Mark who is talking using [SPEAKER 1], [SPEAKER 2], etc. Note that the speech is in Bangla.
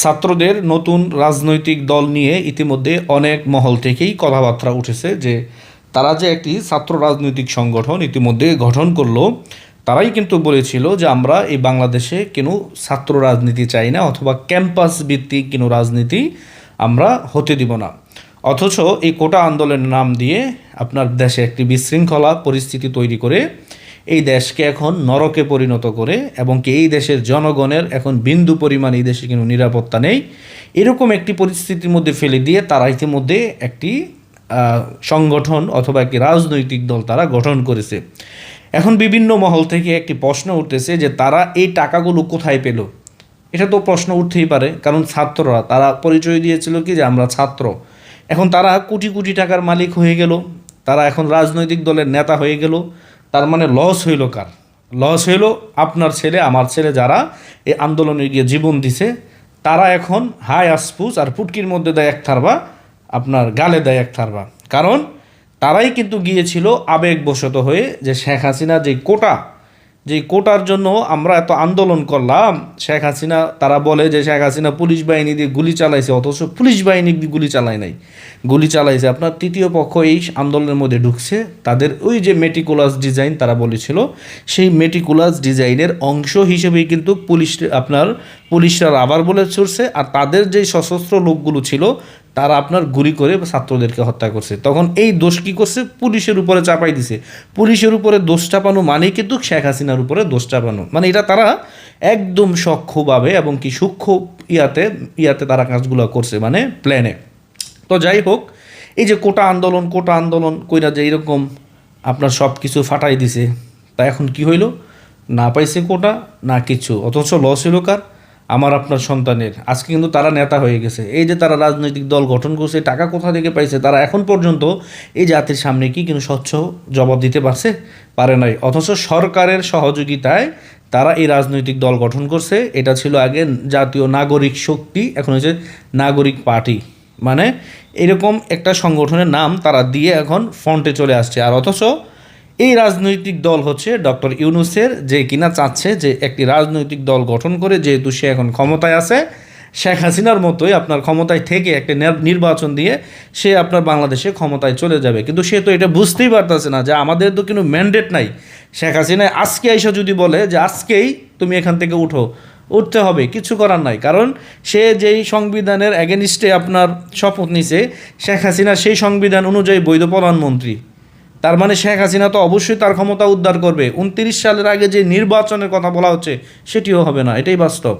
[SPEAKER 1] ছাত্রদের নতুন রাজনৈতিক দল নিয়ে ইতিমধ্যে অনেক মহল থেকেই কথাবার্তা উঠেছে যে তারা যে একটি ছাত্র রাজনৈতিক সংগঠন ইতিমধ্যে গঠন করল, তারাই কিন্তু বলেছিল যে আমরা এই বাংলাদেশে কোনো ছাত্র রাজনীতি চাই না অথবা ক্যাম্পাস ভিত্তিক কোনো রাজনীতি আমরা হতে দিব না। অথচ এই কোটা আন্দোলনের নাম দিয়ে আপনার দেশে একটি বিশৃঙ্খলা পরিস্থিতি তৈরি করে এই দেশকে এখন নরকে পরিণত করে এবং কি এই দেশের জনগণের এখন বিন্দু পরিমাণ এই দেশে কিন্তু নিরাপত্তা নেই, এরকম একটি পরিস্থিতির মধ্যে ফেলে দিয়ে তারা ইতিমধ্যে একটি সংগঠন অথবা একটি রাজনৈতিক দল তারা গঠন করেছে। এখন বিভিন্ন মহল থেকে একটি প্রশ্ন উঠতেছে যে তারা এই টাকাগুলো কোথায় পেল? এটা তো প্রশ্ন উঠতেই পারে, কারণ ছাত্ররা, তারা পরিচয় দিয়েছিল কি যে আমরা ছাত্র। এখন তারা কোটি কোটি টাকার মালিক হয়ে গেল, তারা এখন রাজনৈতিক দলের নেতা হয়ে গেল তার মানে লস হইল কার? লস হইল আপনার ছেলে, আমার ছেলে যারা এই আন্দোলনে গিয়ে জীবন দিছে, তারা এখন হাই আসপুস আর পুটকির মধ্যে দেয় এক থারবা, আপনার গালে দেয় এক থারবা। কারণ তারাই কিন্তু গিয়েছিল আবেগবশত হয়ে যে শেখ হাসিনা যে কোটা যে কোটার জন্য আমরা এত আন্দোলন করলাম, শেখ হাসিনা, তারা বলে যে শেখ হাসিনা পুলিশ বাহিনী দিয়ে গুলি চালাইছে, অথচ পুলিশ বাহিনী গুলি চালায় নাই। গুলি চালাইছে। আপনার তৃতীয় পক্ষ এই আন্দোলনের মধ্যে ঢুকছে। তাদের ওই যে মেটিকুলাস ডিজাইন তারা বলেছিল, সেই মেটিকুলাস ডিজাইনের অংশ হিসেবেই কিন্তু পুলিশ, আপনার পুলিশরা আবার বলে ছুটছে আর তাদের যে সশস্ত্র লোকগুলো ছিল তারা আপনার গুলি করে ছাত্রদেরকে হত্যা করছে। তখন এই দোষ কী করছে? পুলিশের উপরে চাপাই দিছে। পুলিশের উপরে দোষ চাপানো মানেই কিন্তু শেখ হাসিনার উপরে দোষ চাপানো। মানে এটা তারা একদম সক্ষভাবে এবং কি সূক্ষ্ম ইয়াতে ইয়াতে তারা কাজগুলো করছে মানে প্ল্যানে তো যাই হোক, এই যে কোটা আন্দোলন কোটা আন্দোলন কইরা যে এরকম আপনার সব কিছু ফাটাই দিছে, তা এখন কি হইল? না পাইছে কোটা, না কিছু। অথচ লস হইল কার? আমার আপনার সন্তানের। আজকে কিন্তু তারা নেতা হয়ে গেছে। এই যে তারা রাজনৈতিক দল গঠন করছে, টাকা কোথা থেকে পাইছে, তারা এখন পর্যন্ত এই জাতির সামনে কি কিন্তু স্বচ্ছ জবাব দিতে পারছে? পারে নাই। অথচ সরকারের সহযোগিতায় তারা এই রাজনৈতিক দল গঠন করছে। এটা ছিল আগে জাতীয় নাগরিক শক্তি, এখন হচ্ছে নাগরিক পার্টি। মানে এরকম একটা সংগঠনের নাম তারা দিয়ে এখন ফ্রন্টে চলে আসছে। আর অথচ এই রাজনৈতিক দল হচ্ছে ডক্টর ইউনুসের, যে কিনা চাচ্ছে যে একটি রাজনৈতিক দল গঠন করে, যেহেতু সে এখন ক্ষমতায় আছে, শেখ হাসিনার মতোই আপনার ক্ষমতায় থেকে একটা নির্বাচন দিয়ে সে আপনার বাংলাদেশে ক্ষমতায় চলে যাবে। কিন্তু সে তো এটা বুঝতেই পারতেছে না যে আমাদের তো কোনো ম্যান্ডেট নাই। শেখ হাসিনা আজকে এসে যদি বলে যে আজকেই তুমি এখান থেকে উঠো, উঠতে হবে, কিছু করার নাই। কারণ সে যেই সংবিধানের অ্যাগেনিস্টে আপনার শপথ নিছে, শেখ হাসিনা সেই সংবিধান অনুযায়ী বৈধ প্রধানমন্ত্রী। তার মানে শেখ হাসিনা তো অবশ্যই তার ক্ষমতা উদ্ধার করবে। উনত্রিশ সালের আগে যে নির্বাচনের কথা বলা হচ্ছে, সেটিও হবে না। এটাই বাস্তব।